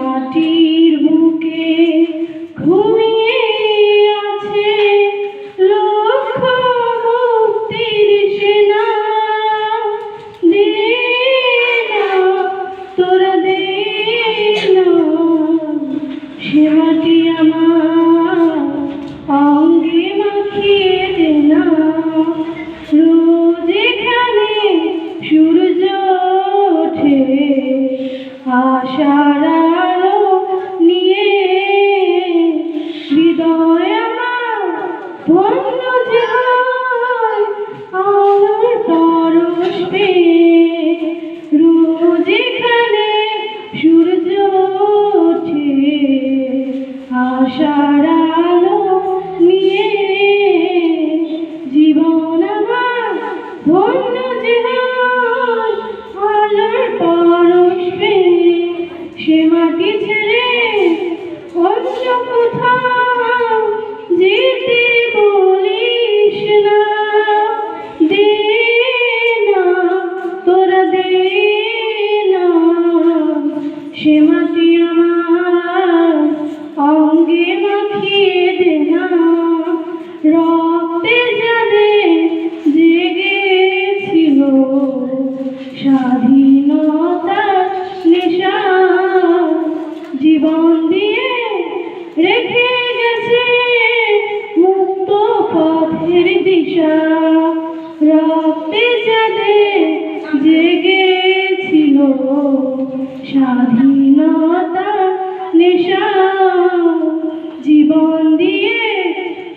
মাটির বুকে ঘুমিয়ে আছে লক্ষ মুক্তির সেনা। দে তোরা দে সে মাটি আমার মাখিয়ে দে না। রোজ এখানে সূর্য ওঠে, আশার আলোর সে মাটি ছেড়ে অন্য কোথাও যেতে বলিস না। দে না, তোরা দে না, সে মাটি আমার রেখে গেছে মুক্ত পথের দিশা। রক্তে যাদের জেগেছিল স্বাধীনতা, নেশা। জীবন দিয়ে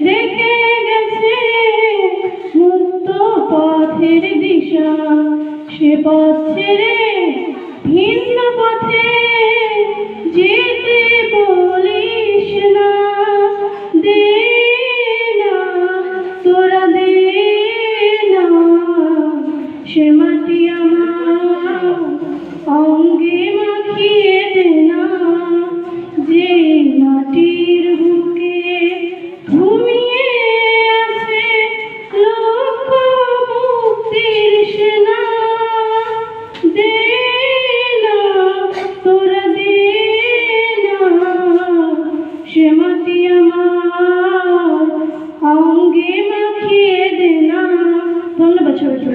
রেখে গেছে মুক্ত পথের দিশা। সে পথ ছেড়ে ভিন্ন পথে লক্ষ মুক্তির